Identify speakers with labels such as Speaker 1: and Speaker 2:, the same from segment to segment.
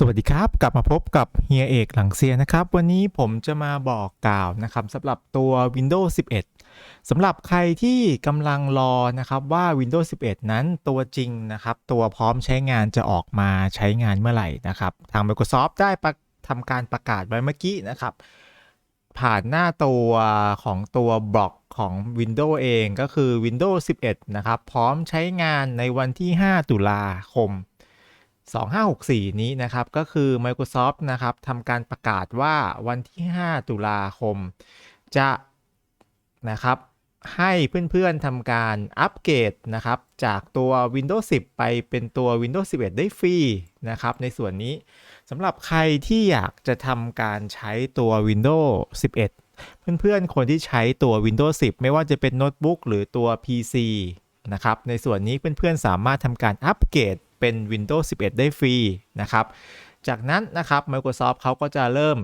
Speaker 1: สวัสดีครับ กลับมาพบกับเฮียเอกหลังเซียนะครับ วันนี้ผมจะมาบอกกล่าวนะครับสำหรับตัว Windows 11 สำหรับใครที่กำลังรอนะครับว่า Windows 11 นั้นตัวจริงนะครับ ตัวพร้อมใช้งานจะออกมาใช้งานเมื่อไหร่นะครับ ทาง Microsoft ได้ทำการประกาศไว้เมื่อกี้นะครับ ผ่านหน้าตัวของตัวบล็อกของ Windows เองก็คือ Windows 11 นะครับ พร้อมใช้งานในวันที่ 5 ตุลาคม 2564 นี้นะครับ ก็คือ Microsoft นะครับทำการประกาศว่าวันที่ 5 ตุลาคม จะนะครับให้เพื่อนๆทำการอัปเกรดนะครับ จากตัว Windows 10 ไปเป็นตัว Windows 11 ได้ฟรีนะครับ ในส่วนนี้สำหรับใครที่อยากจะทำการใช้ตัว Windows 11 เพื่อนๆ คนที่ใช้ตัว Windows 10 ไม่ว่าจะเป็นโน้ตบุ๊กหรือตัว PC นะครับ ในส่วนนี้เพื่อนๆ สามารถทำการอัปเกรด เป็น Windows 11 ได้ฟรีนะครับ จากนั้นนะครับ Microsoft เขาก็จะเริ่ม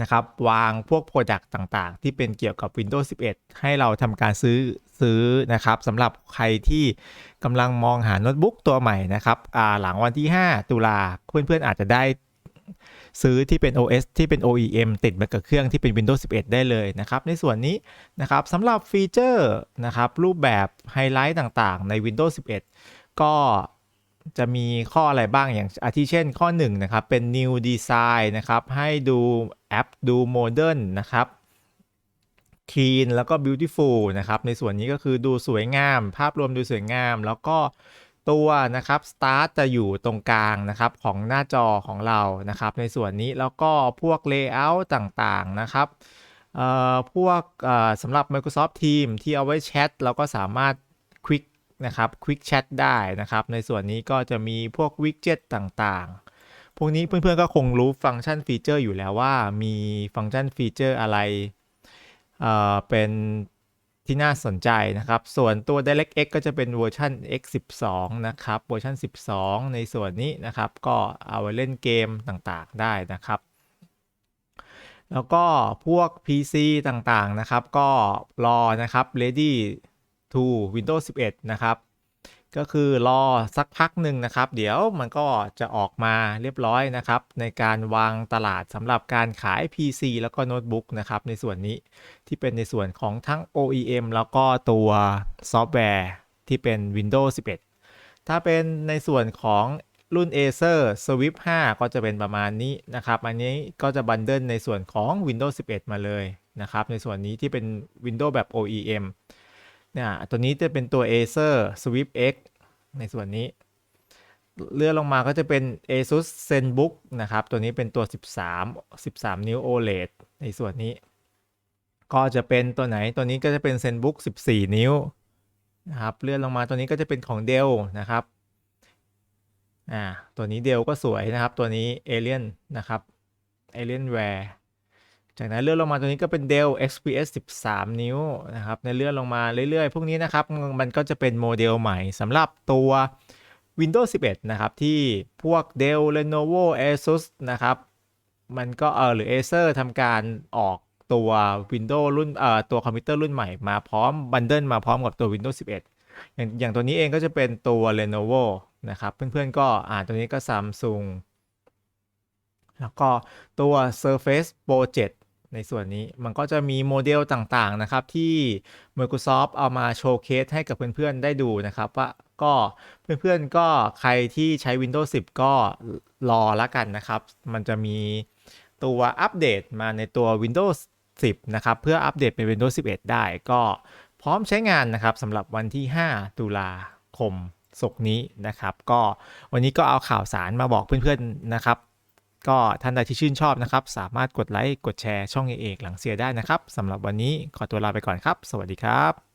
Speaker 1: นะครับวางพวก Product ต่างๆ ที่เป็นเกี่ยวกับ Windows 11 ให้เราทำการซื้อซื้อนะครับสำหรับใครที่กำลังมองหาโน้ตบุ๊กตัวใหม่นะครับหลังวันที่ 5 ตุลาเพื่อนๆอาจจะได้ซื้อที่เป็น OS ที่เป็น OEM ติดมากับเครื่องที่เป็น Windows 11 ได้เลยนะครับ ในส่วนนี้นะครับสำหรับฟีเจอร์นะครับรูปแบบไฮไลท์ต่างๆ ใน Windows 11 ก็ จะมีข้ออะไรบ้างอย่างอาทิเช่นข้อ1นะครับเป็น new design นะครับ ให้ดูแอปดูโมเดิร์นนะครับ clean แล้วก็ beautiful นะครับ ในส่วนนี้ก็คือดูสวยงาม ภาพรวมดูสวยงาม แล้วก็ตัวนะครับ start จะอยู่ตรงกลางนะครับของหน้าจอของเรานะครับ ในส่วนนี้แล้วก็พวก layout ต่างๆนะครับพวกสำหรับ Microsoft Teams ที่เอาไว้แชทเราก็สามารถ นะครับ Quick Chat ได้นะครับ ในส่วนนี้ก็จะมีพวก Widget ต่างๆ พวกนี้เพื่อนๆก็คงรู้ฟังก์ชันฟีเจอร์อยู่แล้วว่ามีฟังก์ชันฟีเจอร์อะไรเอ่อเป็นที่น่าสนใจนะครับ ส่วนตัว DirectX ก็จะเป็นเวอร์ชัน X 12 นะครับ เวอร์ชัน 12 ในส่วนนี้นะครับ ก็เอาไว้เล่นเกมต่างๆได้นะครับ แล้วก็พวก PC ต่างๆนะครับ ก็รอนะครับ ready to Windows 11 นะครับ ก็คือรอสักพักหนึ่งนะครับ เดี๋ยวมันก็จะออกมาเรียบร้อยนะครับ ในการวางตลาดสำหรับการขาย PC แล้วก็โน้ตบุ๊กนะครับ ในส่วนนี้ที่เป็นในส่วนของทั้ง OEM แล้วก็ตัวซอฟต์แวร์ที่เป็น Windows 11 ถ้าเป็นในส่วนของรุ่น Acer Swift 5 ก็จะเป็นประมาณนี้นะครับ อันนี้ก็จะบันเดิลในส่วนของ Windows 11 มาเลยนะครับ ในส่วนนี้ที่เป็น Windows แบบ OEM เนี่ยตัวนี้จะเป็นตัว Acer Swift X ในส่วนนี้ เลื่อนลงมาก็จะเป็น ASUS ZenBook นะครับ ตัวนี้เป็นตัว 13 13 นิ้ว OLED ในส่วนนี้ ก็จะเป็นตัวไหนตัวนี้ก็จะเป็น ZenBook 14 นิ้วนะครับเลื่อนลงมาตัวนี้ก็จะเป็นของ Dell นะครับอ่าตัวนี้ Dell ก็สวยนะครับ ตัวนี้ Alien นะครับ Alienware จากนั้นเลื่อนลงมาตัวนี้ก็เป็น Dell XPS 13 นิ้วนะครับในเลื่อนลงมาเรื่อยๆ พวกนี้นะครับ มันก็จะเป็นโมเดลใหม่สำหรับตัว Windows 11 นะครับ ที่พวก Dell Lenovo Asus นะครับ มันก็เออหรือ Acer ทำการออกตัว Windows รุ่นเอ่อตัวคอมพิวเตอร์รุ่นใหม่มาพร้อมบันเดิลมาพร้อมกับตัว Windows 11 อย่างอย่างตัวนี้เองก็จะเป็นตัว Lenovo นะครับ เพื่อนๆก็อ่าตัวนี้ก็ Samsung แล้วก็ตัว Surface Pro 7 ในส่วนนี้มันก็จะมีโมเดลต่างๆนะครับ ที่ Microsoft เอามาโชว์เคสให้กับเพื่อนๆได้ดูนะครับ ว่าก็เพื่อนๆก็ใครที่ใช้ Windows 10 ก็รอล้วกันนะครับ มันจะมีตัวอัปเดตมาในตัว Windows 10 นะครับ เพื่ออัปเดตเป็น Windows 11 ได้ก็พร้อมใช้งานนะครับสำหรับวันที่ 5 ตุลาคมศกนี้นะครับ ก็วันนี้ก็เอาข่าวสารมาบอกเพื่อนๆนะครับ ก็ท่านใดที่ชื่นชอบนะครับ สามารถกดไลค์กดแชร์ช่องเอกหลังเสียได้นะครับสำหรับวันนี้ขอตัวลาไปก่อนครับ สวัสดีครับ